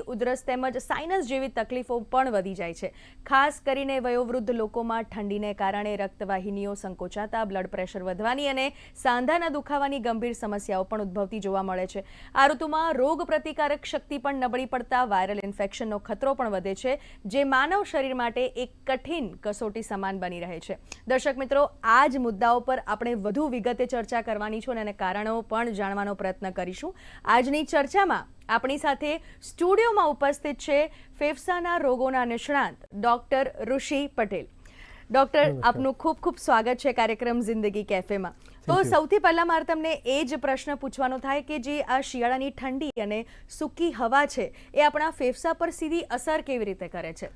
ઉધરસ તેમજ સાઇનસ જેવી તકલીફો પણ વધી જાય છે. ખાસ કરીને વયોવૃદ્ધ લોકોમાં ઠંડીને કારણે રક્તવાહિનીઓ સંકોચાતા, બ્લડ પ્રેશર વધવાની અને સાંધાના દુખાવાની ગંભીર સમસ્યાઓ પણ ઉદ્ભવતી જોવા મળે છે. આ ઋતુમાં રોગ પ્રતિકારક શક્તિ પણ નબળી પડતા વાયરલ ઇન્ફેક્શનનો ખતરો પણ વધે છે, જે માનવ શરીર માટે એક કઠિન કસોટી સમાન બની રહે છે. દર્શક મિત્રો, આ જ મુદ્દાઓ પર આપણે વધુ વિગતે ચર્ચા કરવાની છું અને કારણો પણ જાણવાનો પ્રયત્ન કરીશું. આજની ચર્ચામાં આપણી સાથે સ્ટુડિયોમાં ઉપસ્થિત છે ફેફસાના રોગોના નિષ્ણાંત ડોક્ટર ઋષિ પટેલ. ડોક્ટર આપનું ખૂબ ખૂબ સ્વાગત છે કાર્યક્રમ જિંદગી કેફેમાં. તો સૌથી પહેલાં મારે તમને એ જ પ્રશ્ન પૂછવાનો થાય કે જે આ શિયાળાની ઠંડી અને સૂકી હવા છે એ આપણા ફેફસા પર સીધી અસર કેવી રીતે કરે છે?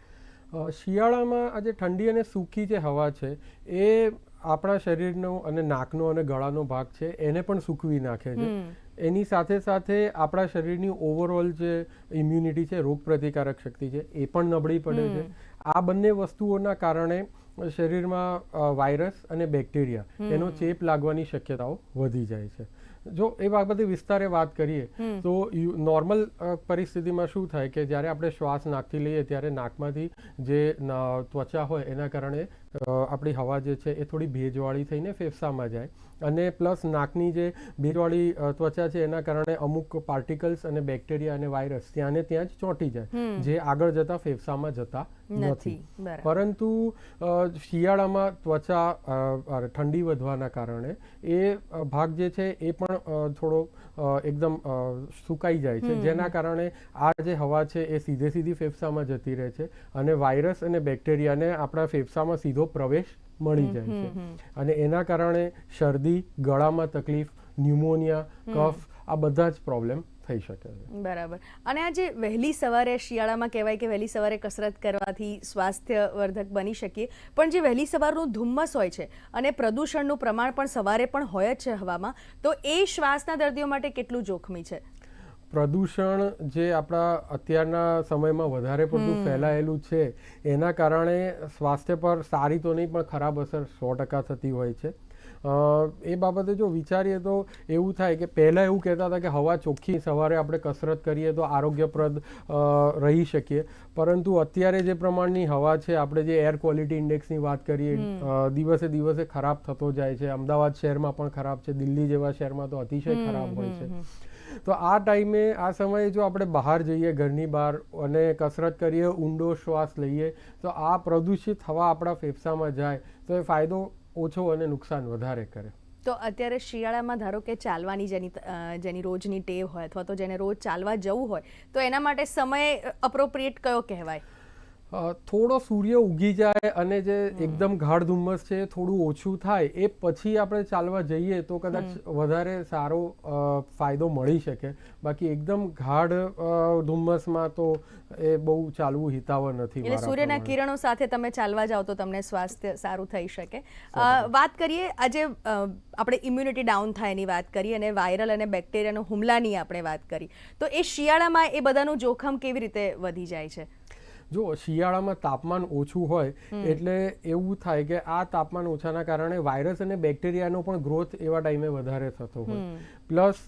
શિયાળામાં આ જે ઠંડી અને સૂકી જે હવા છે એ આપણા શરીરનો અને નાકનો અને ગળાનો ભાગ છે એને પણ સૂકવી નાખે છે. એની સાથે સાથે આપણા શરીરની ઓવરઓલ જે ઇમ્યુનિટી છે રોગ પ્રતિકારક શક્તિ છે એ પણ નબળી પડે છે. આ બંને વસ્તુઓના કારણે શરીરમાં વાયરસ અને બેક્ટેરિયા એનો ચેપ લાગવાની શક્યતાઓ વધી જાય છે. જો એ બાબતે વિસ્તારે વાત કરીએ તો નોર્મલ પરિસ્થિતિમાં શું થાય કે જ્યારે આપણે શ્વાસ નાકથી લઈએ ત્યારે નાકમાંથી જે ત્વચા હોય એના કારણે આપણી હવા જે છે એ થોડી ભેજવાળી થઈને ફેફસામાં જાય. અને પ્લસ નાકની જે ભેજવાળી ત્વચા છે એના કારણે અમુક પાર્ટિકલ્સ અને બેક્ટેરિયા અને વાયરસ ત્યાં ને ત્યાં જ ચોંટી જાય. જે આગળ જતા ફેફસામાં જતા નથી. પરંતુ શિયાળામાં ત્વચા ઠંડી વધવાના કારણે એ ભાગ જે છે એ પણ થોડો એકદમ સુકાઈ જાય છે. જેના કારણે આ જે હવા છે એ સીધે સીધી ફેફસામાં જતી રહે છે અને વાયરસ અને બેક્ટેરિયાને આપણા ફેફસામાં સીધો પ્રવેશ મળી જાય છે. અને એના કારણે શરદી ગળામાં તકલીફ ન્યુમોનિયા કફ આ બધા જ પ્રોબ્લેમ થઈ શકે છે. બરાબર. અને આજે વહેલી સવારે શિયાળામાં કહેવાય કે વહેલી સવારે કસરત કરવાથી સ્વાસ્થ્યવર્ધક બની શકીએ પણ જે વહેલી સવારનું ધુમ્મસ હોય છે અને પ્રદૂષણનું પ્રમાણ પણ સવારે પણ હોય જ છે હવામાં તો એ શ્વાસના દર્દીઓ માટે કેટલું જોખમી છે? પ્રદૂષણ જે આપણા અત્યારના સમયમાં વધારે પડતું ફેલાયેલું છે એના કારણે સ્વાસ્થ્ય પર સારી તો નહીં પણ ખરાબ અસર સો ટકા થતી હોય છે. એ બાબતે જો વિચારીએ તો એવું થાય કે પહેલાં એવું કહેતા હતા કે હવા ચોખ્ખી સવારે આપણે કસરત કરીએ તો આરોગ્યપ્રદ રહી શકીએ. પરંતુ અત્યારે જે પ્રમાણની હવા છે આપણે જે એર ક્વોલિટી ઇન્ડેક્સની વાત કરીએ દિવસે દિવસે ખરાબ થતો જાય છે. અમદાવાદ શહેરમાં પણ ખરાબ છે. દિલ્હી જેવા શહેરમાં તો અતિશય ખરાબ હોય છે. તો આ ટાઈમે આ સમયે જો આપણે બહાર જઈએ ઘરની બહાર અને કસરત કરીએ ઊંડો શ્વાસ લઈએ તો આ પ્રદૂષિત હવા આપણા ફેફસામાં જાય. તો એ ફાયદો ઓછો અને નુકસાન વધારે કરે. તો અત્યારે શિયાળામાં ધારો કે ચાલવાની જેની જેની રોજની ટેવ હોય અથવા તો જેને રોજ ચાલવા જવું હોય, તો એના માટે સમય અપ્રોપ્રિએટ કયો કહેવાય? થોડો સૂર્ય ઉગી જાય અને જે એકદમ ગાઢ ધુમ્મસ છે થોડું ઓછું થાય એ પછી આપણે ચાલવા જઈએ તો કદાચ વધારે સારો ફાયદો મળી શકે. બાકી એકદમ ગાઢ ધુમ્મસમાં તો એ બહુ ચાલવું હિતાવહ નથી એટલે સૂર્યના કિરણો સાથે તમે ચાલવા જાઓ તો તમને સ્વાસ્થ્ય સારું થઈ શકે. વાત કરીએ આજે આપણે ઇમ્યુનિટી ડાઉન થાય એની વાત કરી અને વાયરલ અને બેક્ટેરિયાનો હુમલાની આપણે વાત કરી. તો એ શિયાળામાં એ બધાનું જોખમ કેવી રીતે વધી જાય છે? જો શિયાળામાં તાપમાન ઓછું હોય એટલે એવું થાય કે આ તાપમાન ઓછાના કારણે વાયરસ અને બેક્ટેરિયાનો પણ ગ્રોથ એવા ટાઈમે વધારે થતો હોય. પ્લસ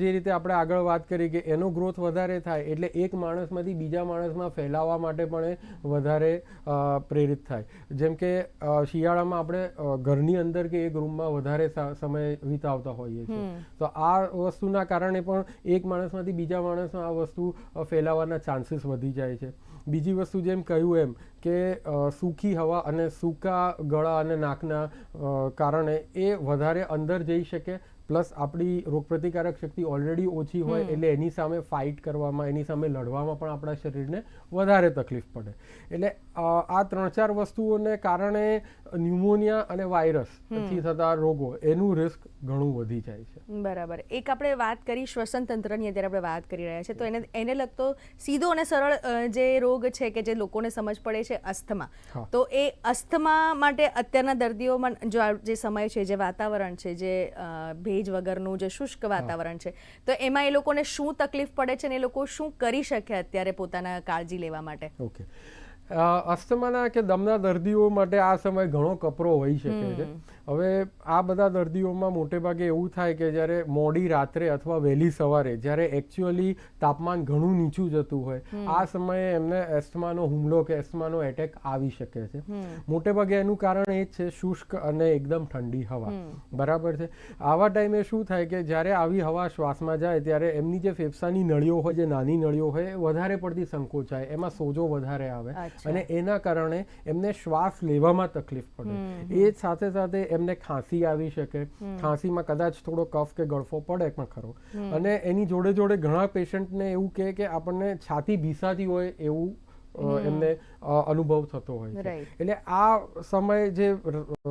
જે રીતે આપણે આગળ વાત કરી કે એનો ગ્રોથ વધારે થાય એટલે એક માણસમાંથી બીજા માણસમાં ફેલાવવા માટે પણ વધારે પ્રેરિત થાય. જેમ કે શિયાળામાં આપણે ઘરની અંદર કે એક રૂમમાં વધારે સમય વિતાવતા હોઈએ છીએ. તો આ વસ્તુના કારણે પણ એક માણસમાંથી બીજા માણસમાં આ વસ્તુ ફેલાવાના ચાન્સીસ વધી જાય છે. બીજી વસ્તુ જેમ કહ્યું એમ કે સૂકી હવા અને સૂકા ગળા અને નાકના કારણે એ વધારે અંદર જઈ શકે. પ્લસ આપણી રોગપ્રતિકારક શક્તિ ઓલરેડી ઓછી હોય એટલે એની સામે ફાઇટ કરવામાં એની સામે લડવામાં પણ આપણા શરીરને વધારે તકલીફ પડે. એટલે આ ત્રણ ચાર વસ્તુઓને કારણે ન્યુમોનિયા અને વાયરસથી થતા રોગો એનું રિસ્ક ઘણું વધી જાય છે. બરાબર. એક આપણે વાત કરી શ્વસન તંત્રની અત્યારે આપણે વાત કરી રહ્યા છે તો એને એને લગતો સીધો અને સરળ જે રોગ છે કે જે લોકોને સમજ પડે છે અસ્થમા. તો એ અસ્થમા માટે અત્યારના દર્દીઓમાં જો જે સમય છે જે વાતાવરણ છે જે ભેજ વગરનું જે શુષ્ક વાતાવરણ છે તો એમાં એ લોકોને શું તકલીફ પડે છે ને એ લોકો શું કરી શકે અત્યારે પોતાના કાળજી લેવા માટે? ઓકે. અસ્થમાના કે દમના દર્દીઓ માટે આ સમય ઘણો કપરો હોઈ શકે છે. હવે આ બધા દર્દીઓમાં મોટે ભાગે એવું થાય કે જ્યારે મોડી રાત્રે અથવા વહેલી સવારે જ્યારે એકચ્યુઅલી તાપમાન ઘણું નીચું જતું હોય આ સમયે એમને એસ્થમાનો હુમલો કે એસ્થમાનો એટેક આવી શકે છે. મોટે ભાગે એનું કારણ એ જ છે શુષ્ક અને એકદમ ઠંડી હવા. બરાબર છે? આવા ટાઈમે શું થાય કે જ્યારે આવી હવા શ્વાસમાં જાય ત્યારે એમની જે ફેફસાની નળીઓ હોય જે નાની નળીઓ હોય એ વધારે પડતી સંકોચાય. એમાં સોજો વધારે આવે. અને એના કારણે એમને શ્વાસ લેવામાં તકલીફ પડે. એ સાથે સાથે એમને ખાંસી આવી શકે. ખાંસીમાં કદાચ થોડો કફ કે ગળફો પડે પણ ખરો. અને એની જોડે જોડે ઘણા પેશન્ટને એવું કહે કે આપણને છાતી ભીસાતી હોય એવું એમને અનુભવ થતો હોય છે. એટલે આ સમય જે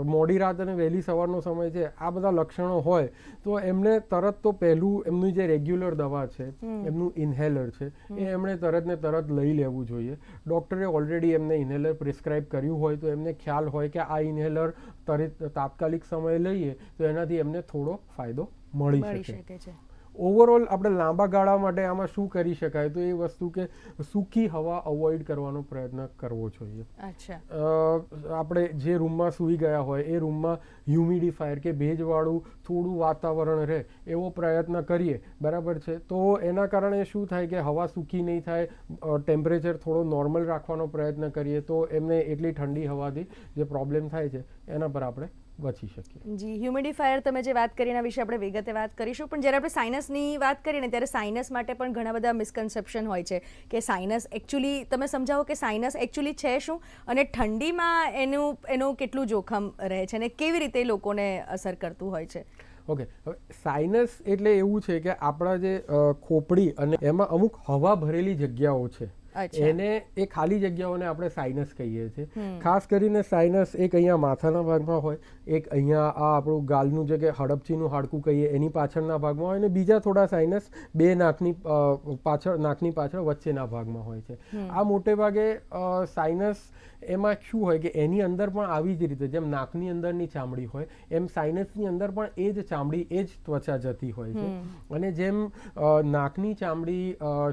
મોડી રાત અને વહેલી સવારનો સમય છે આ બધા લક્ષણો હોય તો એમને તરત તો પહેલું એમની જે રેગ્યુલર દવા છે એમનું ઇન્હેલર છે એ એમણે તરત ને તરત લઈ લેવું જોઈએ. ડૉક્ટરે ઓલરેડી એમને ઇન્હેલર પ્રિસ્ક્રાઇબ કર્યું હોય તો એમને ખ્યાલ હોય કે આ ઇન્હેલર તરત તાત્કાલિક સમય લઈએ તો એનાથી એમને થોડો ફાયદો મળી શકે છે. ઓવરઓલ આપણે લાંબા ગાળા માટે આમાં શું કરી શકાય? તો એ વસ્તુ કે સૂકી હવા અવોઇડ કરવાનો પ્રયત્ન કરવો જોઈએ. આપણે જે રૂમમાં સૂઈ ગયા હોય એ રૂમમાં હ્યુમિડિફાયર કે ભેજવાળું થોડું વાતાવરણ રહે એવો પ્રયત્ન કરીએ. બરાબર છે? તો એના કારણે શું થાય કે હવા સૂકી નહીં થાય ટેમ્પરેચર થોડો નોર્મલ રાખવાનો પ્રયત્ન કરીએ તો એમને એટલી ઠંડી હવાથી જે પ્રોબ્લેમ થાય છે એના પર આપણે બચી શકીએ. જી હ્યુમિડિફાયર તમે જે વાત કરી એના વિશે આપણે વિગતે વાત કરીશું. પણ જ્યારે આપણે સાઇનસની વાત કરીએ ને ત્યારે સાઇનસ માટે પણ ઘણા બધા મિસકન્સેપ્શન હોય છે કે સાઇનસ એકચ્યુઅલી તમે સમજાવો કે સાઇનસ એકચ્યુઅલી છે શું? અને ઠંડીમાં એનું એનું કેટલું જોખમ રહે છે અને કેવી રીતે લોકોને અસર કરતું હોય છે? ઓકે હવે સાઇનસ એટલે એવું છે કે આપણા જે ખોપડી અને એમાં અમુક હવા ભરેલી જગ્યાઓ છે. એને એ ખાલી જગ્યાઓને આપણે સાઇનસ કહીએ છીએ. ખાસ કરીને સાઇનસ એક અહીંયા માથાના ભાગમાં હોય એક અહીંયા આ આપણું ગાલનું જે કે હડપચીનું હાડકું કહીએ એની પાછળના ભાગમાં હોય અને બીજા થોડા સાઇનસ બે નાકની પાછળ નાકની પાછળ વચ્ચેના ભાગમાં હોય છે. આ મોટે ભાગે સાઇનસ એમાં શું હોય કે એની અંદર પણ આવી જ રીતે જેમ નાકની અંદરની ચામડી હોય એમ સાઇનસની અંદર પણ એ જ ચામડી એ જ ત્વચા જતી હોય છે. અને જેમ નાકની ચામડી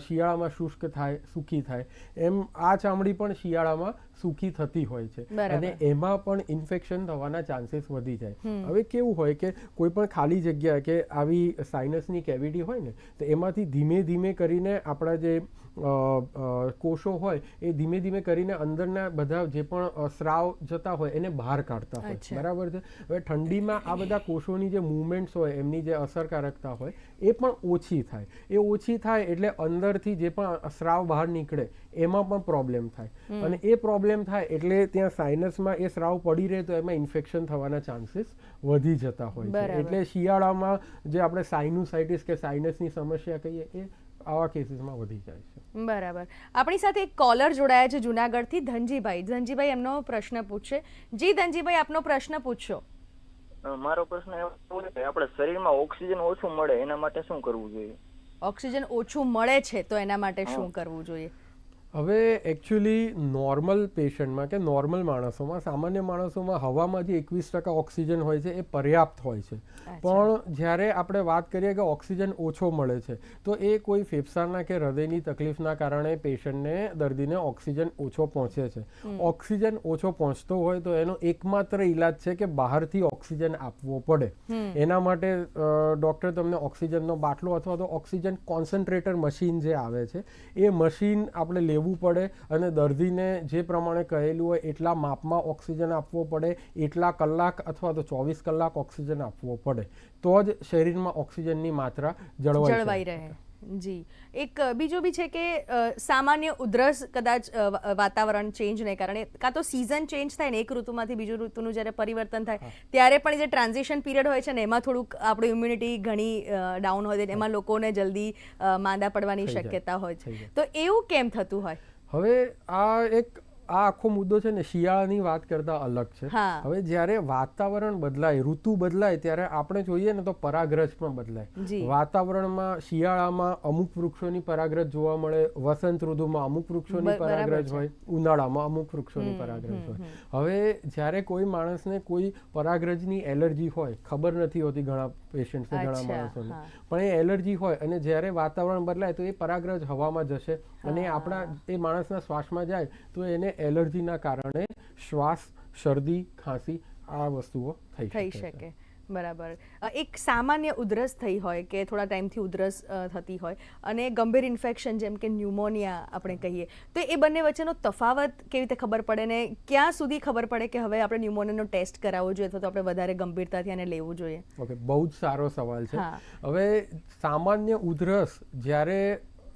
શિયાળામાં શુષ્ક થાય સૂકી થાય એમ આ ચામડી પણ શિયાળામાં સૂકી થતી હોય છે. અને એમાં પણ ઇન્ફેક્શન થવાના ચાન્સીસ વધી જાય. હવે કેવું હોય કે કોઈ પણ ખાલી જગ્યા કે આવી સાઇનસની કેવિટી હોય ને તો એમાંથી ધીમે ધીમે કરીને આપણા જે કોષો હોય એ ધીમે ધીમે કરીને અંદરના બધા જે પણ સ્રાવ જતા હોય એને બહાર કાઢતા હોય. બરાબર છે? હવે ઠંડીમાં આ બધા કોષોની જે મુવમેન્ટ્સ હોય એમની જે અસરકારકતા હોય એ પણ ઓછી થાય. એ ઓછી થાય એટલે અંદરથી જે પણ સ્રાવ બહાર નીકળે એમાં પણ પ્રોબ્લેમ થાય. અને એ પ્રોબ્લેમ થાય એટલે ત્યાં સાઇનસમાં એ સ્રાવ પડી રહે તો એમાં ઇન્ફેક્શન થવાના ચાન્સીસ વધી જતા હોય છે. એટલે શિયાળામાં જે આપણે સાઇનુસાઇટિસ કે સાઇનસની સમસ્યા કહીએ એ આવા કેસીસમાં વધી જાય છે. બરાબર. આપણી સાથે એક કોલર જોડાયા છે જુનાગઢથી ધનજીભાઈ. ધનજીભાઈ એમનો પ્રશ્ન પૂછશે જી ધનજીભાઈ આપનો પ્રશ્ન પૂછશો મારો પ્રશ્ન એવો છે કે આપણે શરીરમાં ઓક્સિજન ઓછું મળે એના માટે શું કરવું જોઈએ? ઓક્સિજન ઓછું મળે છે તો એના માટે શું કરવું જોઈએ? હવે એકચ્યુઅલી નોર્મલ પેશન્ટમાં કે નોર્મલ માણસોમાં સામાન્ય માણસોમાં હવામાં જે એકવીસ ટકા ઓક્સિજન હોય છે એ પર્યાપ્ત હોય છે. પણ જ્યારે આપણે વાત કરીએ કે ઓક્સિજન ઓછો મળે છે તો એ કોઈ ફેફસાના કે હૃદયની તકલીફના કારણે પેશન્ટને દર્દીને ઓક્સિજન ઓછો પહોંચે છે. ઓક્સિજન ઓછો પહોંચતો હોય તો એનો એકમાત્ર ઈલાજ છે કે બહારથી ઓક્સિજન આપવો પડે. એના માટે ડૉક્ટર તમને ઓક્સિજનનો બાટલો અથવા તો ઓક્સિજન કોન્સન્ટ્રેટર મશીન જે આવે છે એ મશીન આપણે લેવું પડે અને દર્દીને જે પ્રમાણે કહેલું હોય એટલા માપમાં ઓક્સિજન આપવો પડે એટલા કલાક અથવા તો ચોવીસ કલાક ઓક્સિજન આપવો પડે. તો જ શરીરમાં ઓક્સિજનની માત્રા જળવાઈ જળવાઈ રહે. જી. એક બીજું બી છે કે સામાન્ય ઉધરસ કદાચ વાતાવરણ ચેન્જને કારણે કાં તો સિઝન ચેન્જ થાય ને એક ઋતુમાંથી બીજું ઋતુનું જ્યારે પરિવર્તન થાય ત્યારે પણ જે ટ્રાન્ઝિશન પીરિયડ હોય છે ને એમાં થોડુંક આપણું ઇમ્યુનિટી ઘણી ડાઉન હોય છે એમાં લોકોને જલ્દી માંદા પડવાની શક્યતા હોય છે. તો એવું કેમ થતું હોય? હવે આ એક આ આખો મુદ્દો છે ને શિયાળાની વાત કરતા અલગ છે. હવે જ્યારે વાતાવરણ બદલાય ઋતુ બદલાય ત્યારે આપણે જોઈએ ને તો પરાગ્રજ પણ બદલાય. વાતાવરણમાં શિયાળામાં અમુક વૃક્ષોની પરાગ્રજ જોવા મળે વસંત ઋતુમાં અમુક વૃક્ષોની પરાગરજ. હોય ઉનાળામાં અમુક વૃક્ષોની પરાગ્રજ હોય. હવે જ્યારે કોઈ માણસને કોઈ પરાગ્રજની એલર્જી હોય ખબર નથી હોતી ઘણા પેશન્ટ્સને ઘણા માણસોને. પણ એ એલર્જી હોય અને જ્યારે વાતાવરણ બદલાય તો એ પરાગ્રજ હવામાં જશે અને આપણા એ માણસના શ્વાસમાં જાય તો એને એલર્જીના કારણે શ્વાસ શરદી ખાંસી આ વસ્તુઓ થઈ થઈ શકે બરાબર. એક સામાન્ય ઉધરસ થઈ હોય કે થોડા ટાઈમથી ઉધરસ થતી હોય અને ગંભીર ઇન્ફેક્શન જેમ કે ન્યુમોનિયા આપણે કહીએ તો એ બંને વચ્ચેનો તફાવત કેવી રીતે ખબર પડે ને ક્યાં સુધી ખબર પડે કે હવે આપણે ન્યુમોનિયાનો ટેસ્ટ કરાવવો જોઈએ અથવા તો આપણે વધારે ગંભીરતાથી આને લેવું જોઈએ? ઓકે બહુ જ સારો સવાલ છે. હવે સામાન્ય ઉધરસ જ્યારે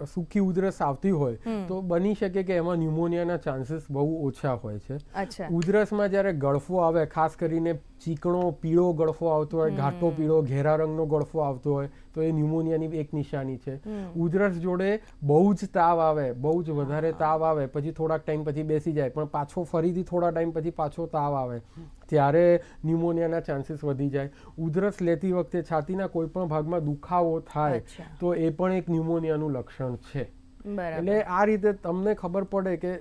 સૂકી ઉધરસ આવતી હોય તો બની શકે કે એમાં ન્યુમોનિયાના ચાન્સીસ બહુ ઓછા હોય છે. ઉધરસમાં જ્યારે ગળફો આવે ખાસ કરીને ચીકણો પીળો ગળફો આવતો હોય ઘાટો પીળો ઘેરા રંગનો ગળફો આવતો હોય તો એ ન્યુમોનિયાની એક નિશાની છે. ઉધરસ જોડે બહુ જ તાવ આવે બહુ જ વધારે તાવ આવે પછી થોડાક ટાઈમ પછી બેસી જાય પણ પાછો ફરીથી થોડા ટાઈમ પછી પાછો તાવ આવે. ત્યારે ન્યુમોનિયાના ચાન્સીસ વધી જાય. ઉધરસ લેતી વખતે છાતીના કોઈ પણ ભાગમાં દુખાવો થાય તો એ પણ એક ન્યુમોનિયાનું લક્ષણ છે. એટલે આ રીતે તમને ખબર પડે કે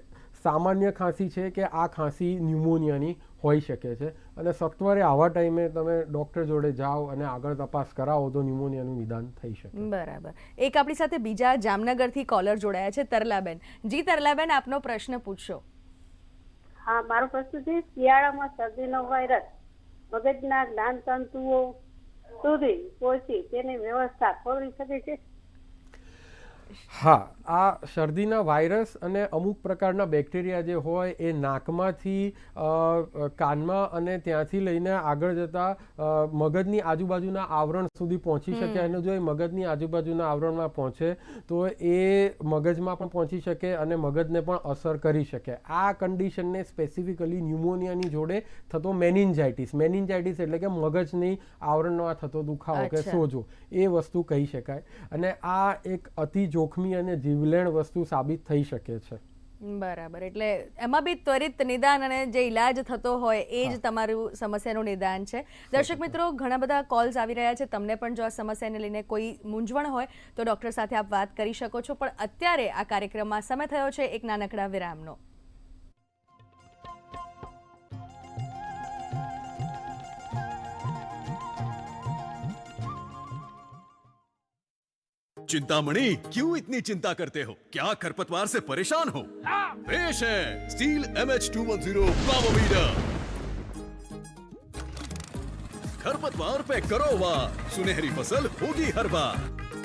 સામાન્ય ખાંસી છે કે આ ખાંસી ન્યુમોનિયાની હોઈ શકે છે. અને સત્વરે આવા ટાઈમે તમે ડૉક્ટર જોડે જાઓ અને આગળ તપાસ કરાવો તો ન્યુમોનિયાનું નિદાન થઈ શકે. બરાબર. એક આપણી સાથે બીજા જામનગરથી કોલર જોડાયા છે તરલાબેન. જી તરલાબેન આપનો પ્રશ્ન પૂછશો હા મારો પ્રશ્ન છે શિયાળામાં શરદીનો વાયરસ મગજના જ્ઞાનતંતુઓ સુધી પહોંચી તેની વ્યવસ્થા ખોલવી શકે છે? હા આ શરદીના વાયરસ અને અમુક પ્રકારના બેક્ટેરિયા જે હોય એ નાકમાંથી કાનમાં અને ત્યાંથી લઈને આગળ જતા મગજની આજુબાજુના આવરણ સુધી પહોંચી શકે અને જો એ મગજની આજુબાજુના આવરણમાં પહોંચે તો એ મગજમાં પણ પહોંચી શકે અને મગજને પણ અસર કરી શકે. આ કન્ડિશનને સ્પેસિફિકલી ન્યુમોનિયાની જોડે થતો મેનિન્જાઇટિસ મેનિન્જાઇટિસ એટલે કે મગજની આવરણમાં થતો દુખાવો કે સોજો એ વસ્તુ કહી શકાય. અને આ એક અતિ જોખમી અને જીવલેણ વસ્તુ સાબિત થઈ શકે છે. બરાબર. એટલે એમાં બી ત્વરિત નિદાન અને જે ઈલાજ થતો હોય એ જ તમારું સમસ્યાનું નિદાન છે. દર્શક મિત્રો ઘણા બધા કોલ્સ આવી રહ્યા છે. તમને પણ જો આ સમસ્યાને લઈને કોઈ મૂંઝવણ હોય તો ડૉક્ટર સાથે આપ વાત કરી શકો છો. પણ અત્યારે આ કાર્યક્રમમાં સમય થયો છે એક નાનકડા વિરામનો. चिंतामणि क्यों इतनी चिंता करते हो? क्या खरपतवार से परेशान हो? पेश है steel M H two one zero खरपतवार पे करो वार सुनहरी फ़सल होगी हर बार।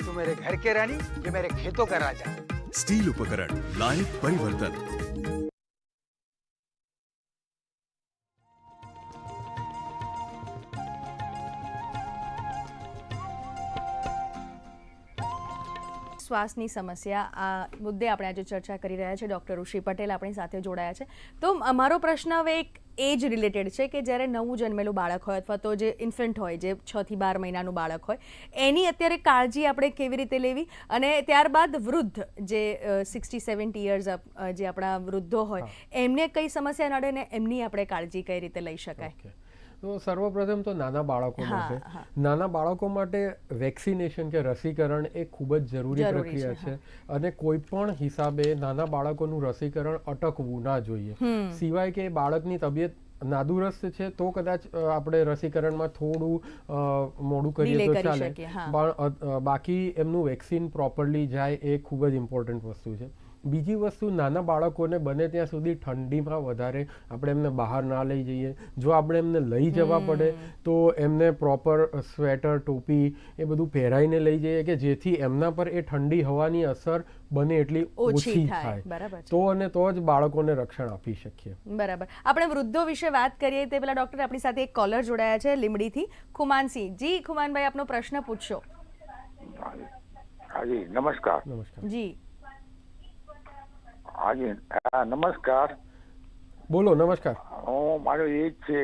तू मेरे घर के रानी ये मेरे खेतों का राजा। स्टील उपकरण लाइफ परिवर्तन। શ્વાસની સમસ્યા આ મુદ્દે આપણે આજે ચર્ચા કરી રહ્યા છે. ડૉક્ટર ઋષિ પટેલ આપણી સાથે જોડાયા છે. તો અમારો પ્રશ્ન હવે એક એજ રિલેટેડ છે કે જ્યારે નવું જન્મેલું બાળક હોય અથવા તો જે ઇન્ફન્ટ હોય જે છ થી બાર મહિનાનું બાળક હોય એની અત્યારે કાળજી આપણે કેવી રીતે લેવી? અને ત્યારબાદ વૃદ્ધ જે સિક્સટી સેવન્ટી યર્સ જે આપણા વૃદ્ધો હોય એમને કઈ સમસ્યા નડે ને એમની આપણે કાળજી કઈ રીતે લઈ શકાય? તો સર્વપ્રથમ તો નાના બાળકો માટે નાના બાળકો માટે વેક્સિનેશન કે રસીકરણ એ ખૂબ જ જરૂરી પ્રક્રિયા છે, અને કોઈ પણ હિસાબે નાના બાળકોનું રસીકરણ અટકવું ના જોઈએ. સિવાય કે બાળકની તબિયત નાદુરસ્ત છે તો કદાચ આપણે રસીકરણમાં થોડું મોડું કરીએ તો ચાલે. પણ બાકી એમનું વેક્સિન પ્રોપરલી જાય એ ખૂબ જ ઇમ્પોર્ટન્ટ વસ્તુ છે. બીજી વસ્તુ નાના બાળકોને બને ત્યાં સુધી ઠંડીમાં વધારે આપણે એમને બહાર ના લઈ જઈએ. જો આપણે એમને લઈ જવા પડે તો એમને પ્રોપર સ્વેટર ટોપી એ બધું પહેરાઈને લઈ જઈએ કે જેથી એમના પર એ ઠંડી હવાની અસર બને એટલી ઓછી. થાય. બરાબર તો અને તો જ બાળકોને રક્ષણ આપી શકીએ. બરાબર. આપણે વૃદ્ધો વિશે વાત કરીએ તે પેલા ડોક્ટર આપણી સાથે એક કોલર જોડાયા છે લીમડીથી ખુમાનસિંહ જી ખુમાનભાઈ આપનો પ્રશ્ન પૂછશો. હાજી નમસ્કાર. નમસ્કાર. જી. હાજી. હા નમસ્કાર. બોલો નમસ્કાર. હું મારો એજ છે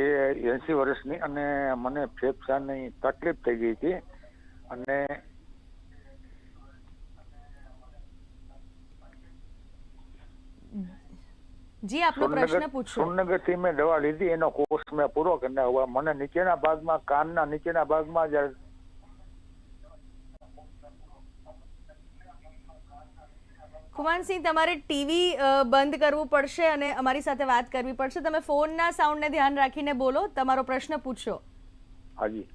એસી વર્ષની અને મને ફેફસાની તકલીફ થઈ ગઈ હતી. અને જી આપનો પ્રશ્ન પૂછો. થી મેં દવા લીધી એનો કોર્સ મેં પૂરો કરીને હવે મને નીચેના ભાગમાં કાનના નીચેના ભાગમાં જ્યારે ખુમાનસિંહ તમારે ટીવી બંધ કરવું પડશે અને અમારી સાથે વાત કરવી પડશે. તમે ફોનના સાઉન્ડને ધ્યાન રાખીને બોલો. તમારો પ્રશ્ન પૂછશો હાજી.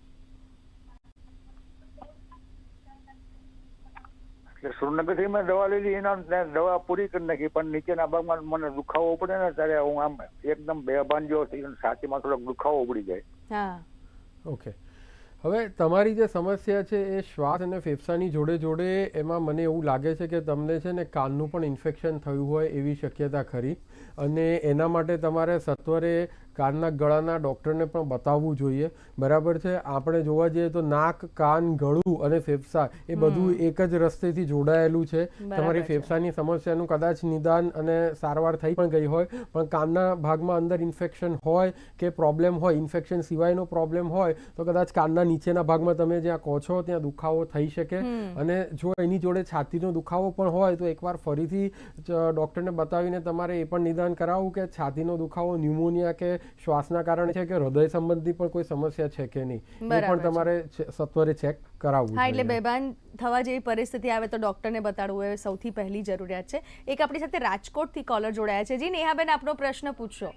કે સુરનગરથી મેં દવા લીધી એના દવા પૂરી કરી નાખી પણ નીચેના ભાગમાં મને દુખાવો પડે ને ત્યારે હું આમ એકદમ બેભાન જેવો થઈ છાતીમાં થોડોક દુખાવો ઉપડી જાય. હા. ઓકે હવે તમારી જે સમસ્યા છે એ શ્વાસ અને ફેફસાની જોડે જોડે એમાં મને એવું લાગે છે કે તમને છે ને કાનનું પણ ઇન્ફેક્શન થયું હોય એવી શક્યતા ખરી. અને એના માટે તમારે સત્વરે કાનના ગળાના ડૉક્ટરને પણ બતાવવું જોઈએ. બરાબર છે? આપણે જોવા જઈએ તો નાક કાન ગળું અને ફેફસા એ બધું એક જ રસ્તેથી જોડાયેલું છે. તમારી ફેફસાની સમસ્યાનું કદાચ નિદાન અને સારવાર થઈ પણ ગઈ હોય પણ કાનના ભાગમાં અંદર ઇન્ફેક્શન હોય કે પ્રોબ્લેમ હોય ઇન્ફેક્શન સિવાયનો પ્રોબ્લેમ હોય તો કદાચ કાનના નીચેના ભાગમાં તમે જ્યાં કહો છો ત્યાં દુખાવો થઈ શકે. અને જો એની જોડે છાતીનો દુખાવો પણ હોય તો એકવાર ફરીથી ડૉક્ટરને બતાવીને તમારે એ પણ નિદાન કરાવવું કે છાતીનો દુખાવો ન્યુમોનિયા કે શ્વાસના કારણે છે કે હૃદય સંબંધી પણ કોઈ સમસ્યા છે કે નહીં? એ પણ તમારે સત્વરે ચેક કરાવવું હા એટલે. બેભાન થવા જેવી પરિસ્થિતિ આવે તો ડોક્ટરને બતાડવું એ સૌથી પહેલી જરૂરિયાત છે. એક આપણી સાથે રાજકોટથી કોલર જોડાયા છે. જી નેહાબેન આપનો પ્રશ્ન પૂછશો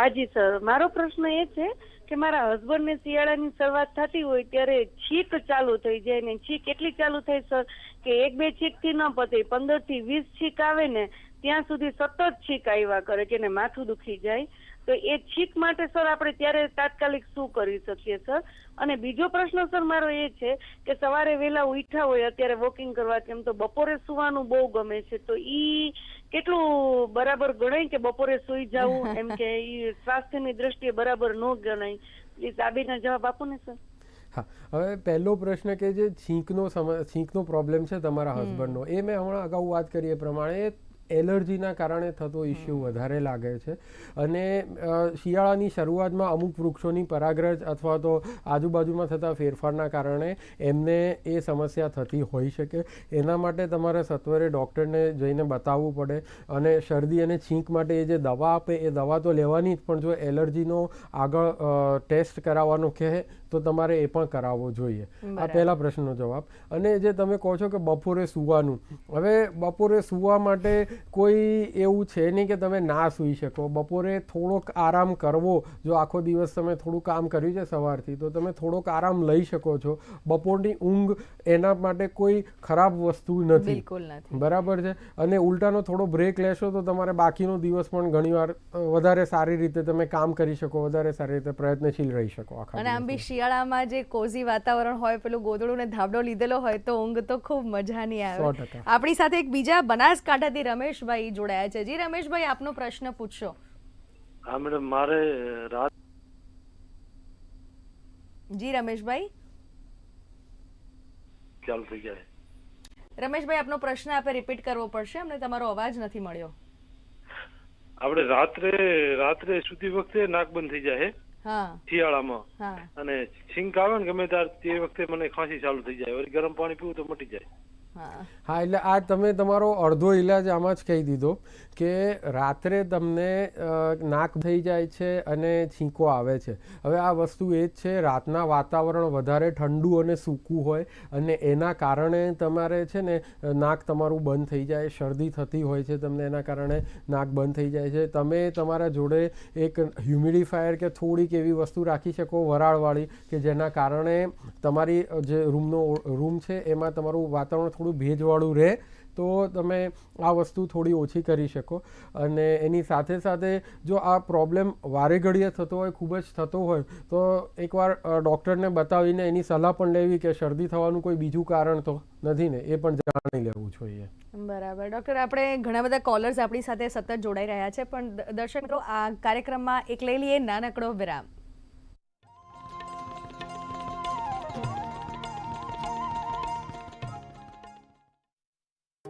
હાજી સર. મારો પ્રશ્ન એ છે કે મારા હસબન્ડને શિયાળાની શરૂઆત થતી હોય ત્યારે છીક ચાલુ થઈ જાય ને છીક એટલી ચાલુ થાય સર? કે એક બે છીકથી ન પતે પંદરથી વીસ છીક આવે ને ત્યાં સુધી સતત છીક આવ્યા કરે કે માથું દુખી જાય? તો એ છીક માટે સર આપણે ત્યારે તાત્કાલિક શું કરી શકીએ સર? અને બીજો પ્રશ્ન સર મારો એ છે કે સવારે વહેલા ઉઠ્યા હોય અત્યારે વોકિંગ કરવા કેમ તો બપોરે સુવાનું બહુ ગમે છે તો ઈ કેટલું બરાબર ગણાય કે બપોરે સુઈ જવું? એમ કે ઈ સ્વાસ્થ્યની દ્રષ્ટિએ બરાબર ન ગણાય. પ્લીઝ આબીના જવાબ આપો ને સર. હા હવે પહેલો પ્રશ્ન કે જે છીંકનો સમ છીંકનો પ્રોબ્લેમ છે તમારા હસબન્ડનો એ મેં હમણાં અગાઉ વાત કરી એ પ્રમાણે એલર્જીના કારણે થતો ઇસ્યુ વધારે લાગે છે. અને શિયાળાની શરૂઆતમાં અમુક વૃક્ષોની પરાગ્રજ અથવા તો આજુબાજુમાં થતા ફેરફારના કારણે એમને એ સમસ્યા થતી હોઈ શકે. એના માટે તમારે સત્વરે ડૉક્ટરને જઈને બતાવવું પડે અને શરદી અને છીંક માટે એ જે દવા આપે, એ દવા તો લેવાની જ, પણ જો એલર્જીનો આગળ ટેસ્ટ કરાવવાનો કહે તો તમારે એ પણ કરાવવો જોઈએ. આ પહેલા પ્રશ્નનો જવાબ. અને જે તમે કહો છો કે બપોરે સૂવાનું. હવે બપોરે સૂવા માટે કોઈ એવું છે નહીં કે તમે ના સૂઈ શકો. બપોરે થોડોક આરામ કરવો. જો આખો દિવસ તમે થોડું કામ કર્યું છે સવારથી તો તમે થોડોક આરામ લઈ શકો છો. બપોરની ઊંઘ એના માટે કોઈ ખરાબ વસ્તુ નથી. બરાબર છે? અને ઉલટાનો થોડો બ્રેક લેશો તો તમારે બાકીનો દિવસ પણ ઘણીવાર વધારે સારી રીતે તમે કામ કરી શકો વધારે સારી રીતે પ્રયત્નશીલ રહી શકો આખા અને આમ બી. શિયાળામાં જે કોઝી વાતાવરણ હોય પેલું ગોદડું ને ધાબડો લીધેલો હોય તો ઊંઘ તો ખૂબ મજાની આવે. આપણી સાથે એક બીજા બનાસકાંઠાથી રમેશભાઈ જોડાયા છે. જી રમેશભાઈ આપનો પ્રશ્ન પૂછશો હા મેડમ મારે રાત જી રમેશભાઈ. ચાલુ થઈ જાય. રમેશભાઈ આપનો પ્રશ્ન આપે રિપીટ કરવો પડશે. અમને તમારો અવાજ નથી મળ્યો. આપણે રાત્રે રાત્રે સુતી વખતે નાક બંધ થઈ જાય શિયાળામાં. અને છીંક આવે ને ગમે ત્યારે તે વખતે મને ખાંસી ચાલુ થઈ જાય. વળી ગરમ પાણી પીવું તો મટી જાય. હા. એટલે આ તમે તમારો અડધો ઇલાજ આમાં જ કહી દીધો કે રાત્રે તમને નાક થઈ જાય છે અને છીંકો આવે છે. હવે આ વસ્તુ એ જ છે, રાતના વાતાવરણ વધારે ઠંડુ અને સૂકું હોય અને એના કારણે તમારે છે ને નાક તમારું બંધ થઈ જાય, શરદી થતી હોય છે તમને એના કારણે નાક બંધ થઈ જાય છે. તમે તમારા જોડે એક હ્યુમિડિફાયર કે થોડીક એવી વસ્તુ રાખી શકો, વરાળવાળી, કે જેના કારણે તમારી જે રૂમનો, રૂમ છે એમાં તમારું વાતાવરણ થોડું ભેજવાળું રહે, તો તમે આ વસ્તુ થોડી ઓછી કરી શકો. અને એની સાથે સાથે જો આ પ્રોબ્લેમ વારે ઘડીએ થતો હોય, ખૂબ જ થતો હોય, તો એકવાર ડૉક્ટરને બતાવીને એની સલાહ પણ લેવી કે શરદી થવાનું કોઈ બીજું કારણ તો નથી ને, એ પણ જાણી લેવું જોઈએ. બરાબર. ડૉક્ટર આપણે ઘણા બધા કોલર્સ આપણી સાથે સતત જોડાઈ રહ્યા છે, પણ દર્શક મિત્રો, આ કાર્યક્રમમાં એક લઈ લઈએ નાનકડો વિરામ.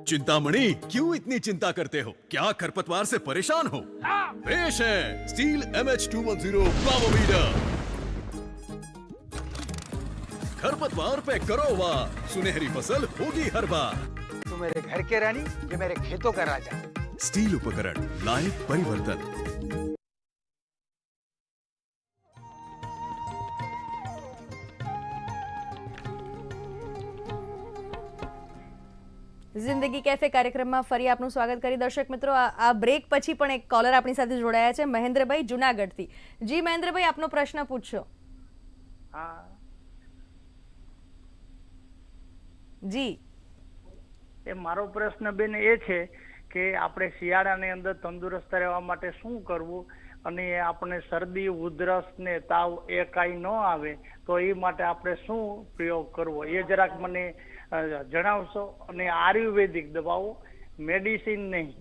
चिंतामणि क्यों इतनी चिंता करते हो? क्या खरपतवार से परेशान हो? पेश है steel M H two one zero खरपतवार पे करो वार। सुनहरी फ़सल होगी हर बार। तू मेरे घर के रानी ये मेरे खेतों का राजा। स्टील उपकरण लाइफ परिवर्तन। જિંદગી કેફે કાર્યક્રમમાં ફરી આપનું સ્વાગત કરી દર્શક મિત્રો. આ બ્રેક પછી પણ એક કોલર આપણી સાથે જોડાયા છે મહેન્દ્રભાઈ જુનાગઢથી. જી મહેન્દ્રભાઈ આપનો પ્રશ્ન પૂછશો જી. એ મારો પ્રશ્ન બેન એ છે કે આપણે શિયાળાની અંદર તંદુરસ્ત રહેવા માટે શું કરવું? અને આપણે શરદી ઉધરસ ને તાવ એ કાંઈ ન આવે તો એ માટે આપણે શું પ્રયોગ કરવો? એ જરાક મને જણાવશો અને આયુર્વેદિક દવાઓ મેડિસિન નહીં.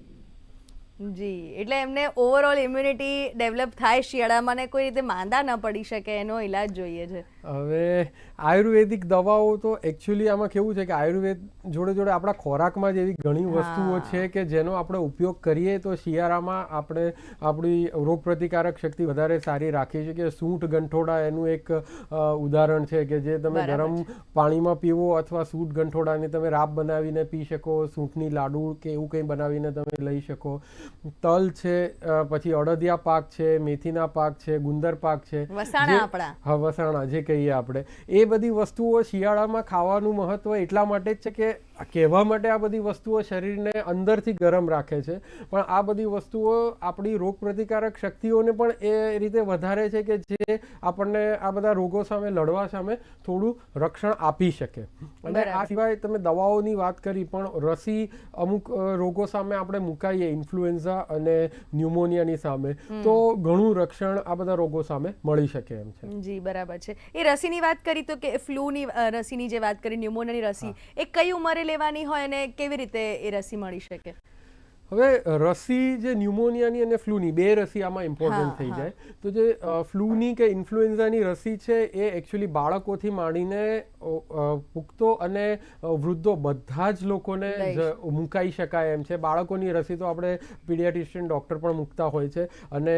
જી, એટલે એમને ઓવરઓલ ઇમ્યુનિટી ડેવલપ થાય શિયાળામાં ને કોઈ રીતે માંદા ન પડી શકે એનો ઈલાજ જોઈએ છે. હવે આયુર્વેદિક દવાઓ તો એકચ્યુઅલી આમાં કેવું છે કે આયુર્વેદ જોડે જોડે આપણા ખોરાકમાં જ એવી ઘણી વસ્તુઓ છે કે જેનો આપણે ઉપયોગ કરીએ તો શિયાળામાં આપણે આપણી રોગપ્રતિકારક શક્તિ વધારે સારી રાખી કે સૂંઠ ગંઠોડા એનું એક ઉદાહરણ છે કે જે તમે ગરમ પાણીમાં પીવો અથવા સૂંઠ ગંઠોડાને તમે રાબ બનાવીને પી શકો સૂંઠની લાડુ કે એવું કંઈ બનાવીને તમે લઈ શકો. તલ છે પછી અડદિયા પાક છે મેથીના પાક છે ગુંદર પાક છે. વસાણા જે- આપણા. કહીએ આપણે. એ બધી વસ્તુઓ શિયાળામાં ખાવાનું મહત્વ એટલા માટે જ છે કે કહેવા માટે આ બધી વસ્તુઓ શરીરને અંદરથી ગરમ રાખે છે પણ આ બધી વસ્તુઓ આપણી રોગપ્રતિકારક શક્તિઓને પણ એ રીતે વધારે છે કે જે આપણને આ બધા રોગો સામે લડવા સામે થોડું રક્ષણ આપી શકે. અને આ સિવાય તમે દવાઓની વાત કરી પણ રસી અમુક રોગો સામે આપણે મુકાઈએ ઇન્ફ્લુએન્ઝા અને ન્યુમોનિયાની સામે તો ઘણું રક્ષણ આ બધા રોગો સામે મળી શકે એમ છે. જી બરાબર છે. એ રસીની વાત કરી તો કે ફ્લૂની રસીની જે વાત કરી ન્યુમોનિયાની રસી એ કઈ ઉંમરે લેવાની હોય અને કેવી રીતે એ રસી મળી શકે? હવે રસી જે ન્યુમોનિયાની અને ફ્લૂની બે રસી આમાં ઇમ્પોર્ટન્ટ થઈ જાય. તો જે ફ્લૂની કે ઇન્ફ્લુએન્ઝાની રસી છે એ એકચ્યુઅલી બાળકોથી માંડીને પુખ્તો અને વૃદ્ધો બધા જ લોકોને મુકાઈ શકાય એમ છે. બાળકોની રસી તો આપણે પીડિયાટ્રિશિયન ડૉક્ટર પણ મૂકતા હોય છે. અને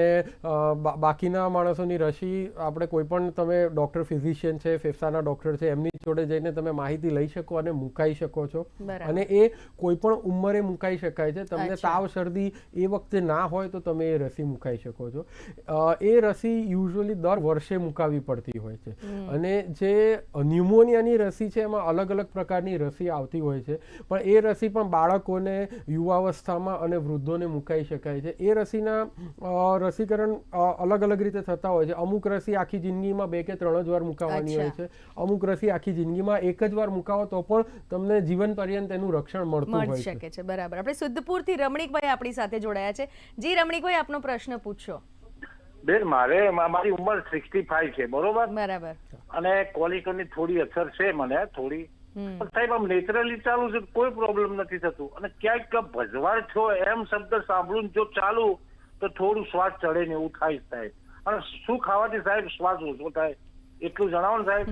બાકીના માણસોની રસી આપણે કોઈ પણ તમે ડૉક્ટર ફિઝિશિયન છે ફેફસાના ડૉક્ટર છે એમની જોડે જઈને તમે માહિતી લઈ શકો અને મુકાઈ શકો છો. અને એ કોઈ પણ ઉંમરે મુકાઈ શકાય છે. તમને. તાવ શરદી એ વખતે ના હોય તો તમે એ રસી મુકાઈ શકો છો. એ રસી યુઝ્યુઅલી દર વર્ષે મુકાવી પડતી હોય છે. અને જે ન્યુમોનિયાની રસી છે એમાં અલગ અલગ પ્રકારની રસી આવતી હોય છે. પણ એ રસી પણ બાળકોને યુવાવસ્થામાં અને વૃદ્ધોને મુકાઈ શકાય છે. એ રસીના અ, રસીકરણ અલગ અલગ રીતે થતા હોય છે. અમુક રસી આખી જિંદગીમાં બે કે ત્રણ જ વાર મુકાવાની હોય છે. અમુક રસી આખી જિંદગીમાં એક જ વાર મુકાવો તો પણ તમને જીવન પર્યંત એનું રક્ષણ મળતું હોય છે. બરાબર. આપણે સિદ્ધપુરથી રમણીકભાઈ આપણી સાથે જોડાયા છે. જી રમણીકભાઈ આપનો પ્રશ્ન પૂછો. બેન મારે મારી ઉંમર સિક્સટી ફાઈવ છે બરોબર? બરાબર. અને કોલિકોની થોડી અસર છે મને થોડી. સાહેબ આમ નેચરલી ચાલુ છે કોઈ પ્રોબ્લેમ નથી થતું. અને ક્યાંક ભજવાડ છો એમ શબ્દ સાંભળું જો ચાલુ તો થોડું શ્વાસ ચડે ને એવું થાય સાહેબ. અને શું ખાવાથી સાહેબ શ્વાસ ઓછો થાય? એટલું જણાવો ને સાહેબ.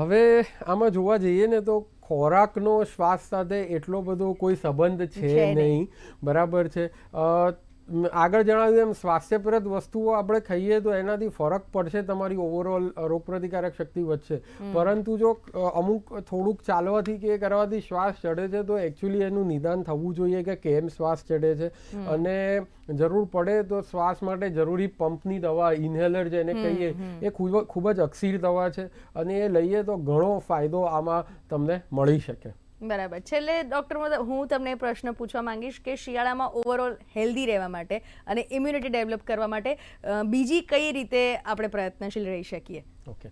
હવે આમાં જોવા જઈએ ને તો ખોરાકનો શ્વાસ સાથે એટલો બધો કોઈ સંબંધ છે નહીં. બરાબર છે આગળ જણાવ્યું એમ સ્વાસ્થ્યપ્રદ વસ્તુઓ આપણે ખાઈએ તો એનાથી ફરક પડશે તમારી ઓવરઓલ રોગપ્રતિકારક શક્તિ વધશે. પરંતુ જો અમુક થોડુંક ચાલવાથી કે કરવાથી શ્વાસ ચડે છે તો એકચ્યુઅલી એનું નિદાન થવું જોઈએ કે કેમ શ્વાસ ચડે છે. અને જરૂર પડે તો શ્વાસ માટે જરૂરી પંપની દવા ઇન્હેલર જેને કહીએ એ ખૂબ ખૂબ જ અક્ષીર દવા છે. અને એ લઈએ તો ઘણો ફાયદો આમાં તમને મળી શકે. બરાબર. છેલ્લે ડૉક્ટર હું તમને પ્રશ્ન પૂછવા માંગીશ કે શિયાળામાં ઓવરઓલ હેલ્ધી રહેવા માટે અને ઇમ્યુનિટી ડેવલપ કરવા માટે બીજી કઈ રીતે આપણે પ્રયત્નશીલ રહી શકીએ? ઓકે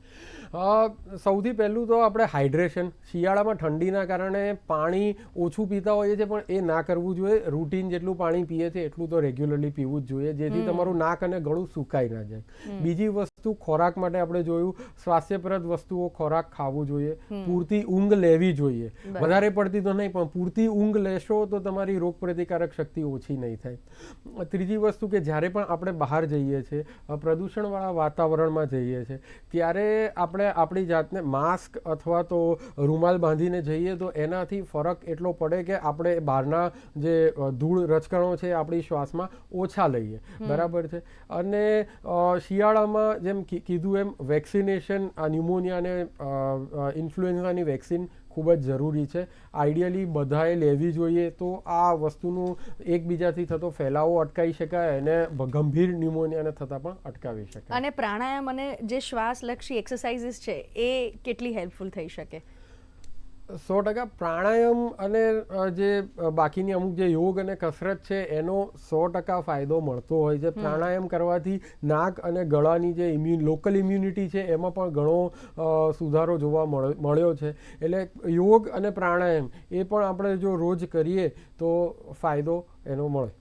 સૌથી પહેલું તો આપણે હાઇડ્રેશન શિયાળામાં ઠંડીના કારણે પાણી ઓછું પીતા હોઈએ છીએ પણ એ ના કરવું જોઈએ. રૂટીન જેટલું પાણી પીએ છે એટલું તો રેગ્યુલરલી પીવું જ જોઈએ જેથી તમારું નાક અને ગળું સુકાઈ ના જાય. બીજી વસ્તુ ખોરાક માટે આપણે જોયું સ્વાસ્થ્યપ્રદ વસ્તુઓ ખોરાક ખાવું જોઈએ. પૂરતી ઊંઘ લેવી જોઈએ. વધારે પડતી તો નહીં પણ પૂરતી ઊંઘ લેશો તો તમારી રોગપ્રતિકારક શક્તિ ઓછી નહીં થાય. ત્રીજી વસ્તુ કે જ્યારે પણ આપણે બહાર જઈએ છીએ પ્રદૂષણવાળા વાતાવરણમાં જઈએ છીએ ત્યારે આપણે આપણી જાતને માસ્ક અથવા તો રૂમાલ બાંધીને જઈએ તો એનાથી ફરક એટલો પડે કે આપણે બહારના જે ધૂળ રચકણો છે આપણી શ્વાસમાં ઓછા લઈએ. બરાબર છે? અને શિયાળામાં જેમ કીધું એમ વેક્સિનેશન આ ન્યુમોનિયા અને ઇન્ફ્લુએન્ઝાની વેક્સિન ખૂબ જ જરૂરી છે. આઈડિયલી બધાએ લેવી જોઈએ તો આ વસ્તુનું એકબીજાથી થતો ફેલાવો અટકાવી શકાય અને ગંભીર ન્યુમોનિયાને થતાં પણ અટકાવી શકાય. અને પ્રાણાયામ અને જે શ્વાસલક્ષી એક્સરસાઇઝીસ છે એ કેટલી હેલ્પફુલ થઈ શકે? સો ટકા પ્રાણાયામ અને જે બાકીની અમુક જે યોગ અને કસરત છે એનો સો ટકા ફાયદો મળતો હોય છે. પ્રાણાયામ કરવાથી નાક અને ગળાની જે ઇમ્યુન લોકલ ઇમ્યુનિટી છે એમાં પણ ઘણો સુધારો જોવા મળ- મળ્યો છે. એટલે યોગ અને પ્રાણાયામ એ પણ આપણે જો રોજ કરીએ તો ફાયદો એનો મળે.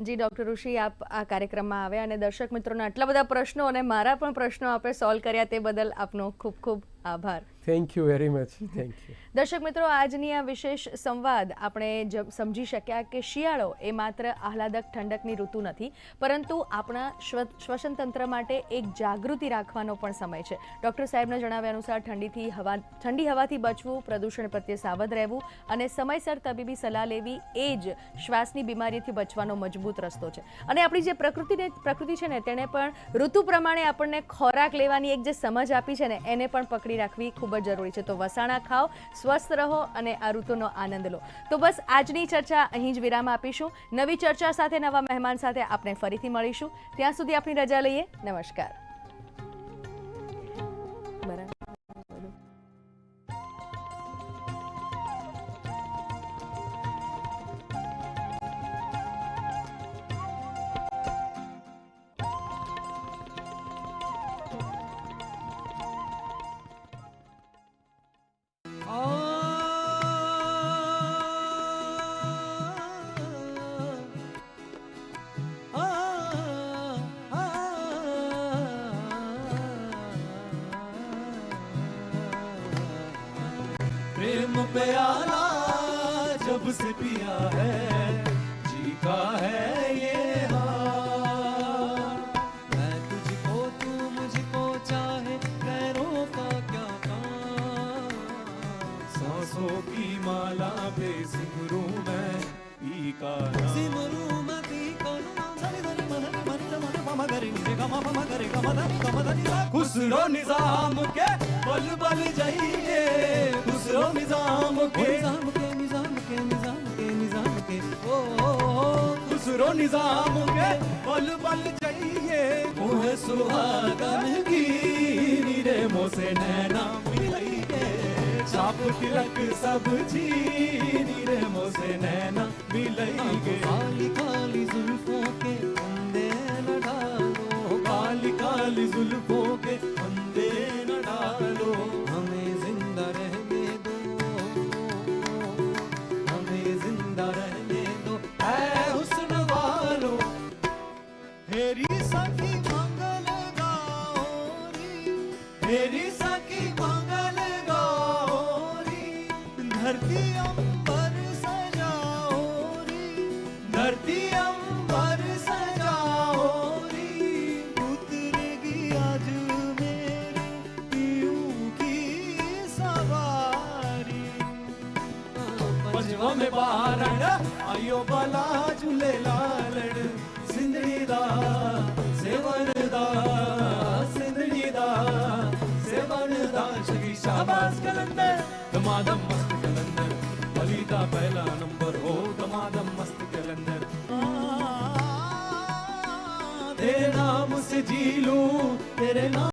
જી ડૉક્ટર ઋષિ આપ આ કાર્યક્રમમાં આવ્યા અને દર્શક મિત્રોના આટલા બધા પ્રશ્નો અને મારા પણ પ્રશ્નો આપે સોલ્વ કર્યા તે બદલ આપનો ખૂબ ખૂબ આભાર. Thank you very much thank you દર્શક મિત્રો આજની આ વિશેષ સંવાદ આપણે સમજી શક્યા કે શિયાળો એ માત્ર આહલાદક ઠંડકની ઋતુ નથી પરંતુ આપણા શ્વ- શ્વસન તંત્ર માટે એક જાગૃતિ રાખવાનો પણ સમય છે. ડૉક્ટર સાહેબના જણાવ્યા અનુસાર ઠંડીથી હવા ઠંડી હવાથી બચવું પ્રદૂષણ પ્રત્યે સાવધ રહેવું અને સમયસર તબીબી સલાહ લેવી એ જ શ્વાસની બીમારીથી બચવાનો મજબૂત રસ્તો છે. અને આપણી જે પ્રકૃતિને પ્રકૃતિ છે ને તેણે પણ ઋતુ પ્રમાણે આપણને ખોરાક લેવાની એક જે સમજ આપી છે ને એને પણ પકડી રાખવી ખૂબ જ જરૂરી છે. તો વસાણા ખાઓ, સ્વસ્થ રહો અને આ ઋતુનો આનંદ લો. તો બસ આજની ચર્ચા અહીં જ વિરામ આપીશું. નવી ચર્ચા સાથે, નવા મહેમાન સાથે આપણે ફરીથી મળીશું. ત્યાં સુધી આપણી રજા લઈએ. નમસ્કાર. पे सिमरू मैं पी का सिमरू मैं पी का सरे सरे मन मन मन पम करे नि ग म पम करे ग म ध नि ग म ध नि सा खुसरो निज़ाम के बल बल जाइए। खुसरो निज़ाम के निज़ाम के निज़ाम के निज़ाम के निज़ाम के। ओ खुसरो निज़ाम के बल बल जाइए। मुँह सुहागन की नीरे मोसे नैना। मिलइए चाप तिलक सब चीनी रे मोसे नैना मिलइए काली काली जुल्फों के फंदे न डालो काली काली जुल्फों के फंदे न डालो